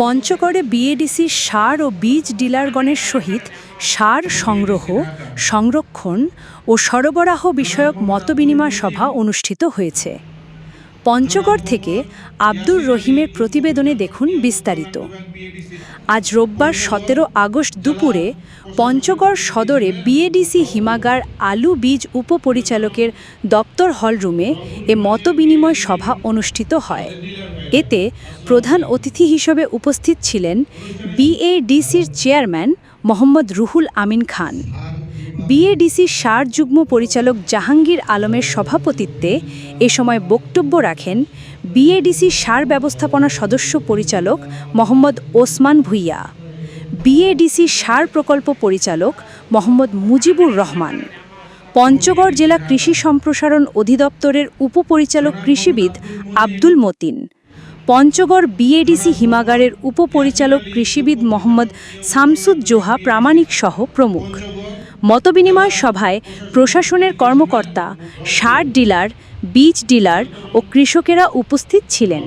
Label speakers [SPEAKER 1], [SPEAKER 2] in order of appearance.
[SPEAKER 1] পঞ্চগড়ে বিএডিসি সার ও বীজ ডিলারগণের সহিত সার সংগ্রহ, সংরক্ষণ ও সরবরাহ বিষয়ক মতবিনিময় সভা অনুষ্ঠিত হয়েছে। পঞ্চগড় থেকে আব্দুর রহিমের প্রতিবেদনে দেখুন বিস্তারিত। আজ রোববার সতেরো আগস্ট দুপুরে পঞ্চগড় সদরে বিএডিসি হিমাগার আলু বীজ উপপরিচালকের দপ্তর হলরুমে এ মতবিনিময় সভা অনুষ্ঠিত হয়। এতে প্রধান অতিথি হিসেবে উপস্থিত ছিলেন বিএডিসির চেয়ারম্যান মোহাম্মদ রুহুল আমিন খান। বিএডিসি সার যুগ্ম পরিচালক জাহাঙ্গীর আলমের সভাপতিত্বে এ সময় বক্তব্য রাখেন বিএডিসি সার ব্যবস্থাপনা সদস্য পরিচালক মোহাম্মদ ওসমান ভুইয়া বিএডিসি সার প্রকল্প পরিচালক মোহাম্মদ মুজিবুর রহমান, পঞ্চগড় জেলা কৃষি সম্প্রসারণ অধিদপ্তরের উপপরিচালক কৃষিবিদ আব্দুল মতিন পঞ্চগড় বিএডিসি হিমাগারের উপপরিচালক কৃষিবিদ মোহাম্মদ শামসুজ্জোহা প্রামাণিক সহ প্রমুখ। মতবিনিময় সভায় প্রশাসনের কর্মকর্তা, সার ডিলার, বীজ ডিলার ও কৃষকেরা উপস্থিত ছিলেন।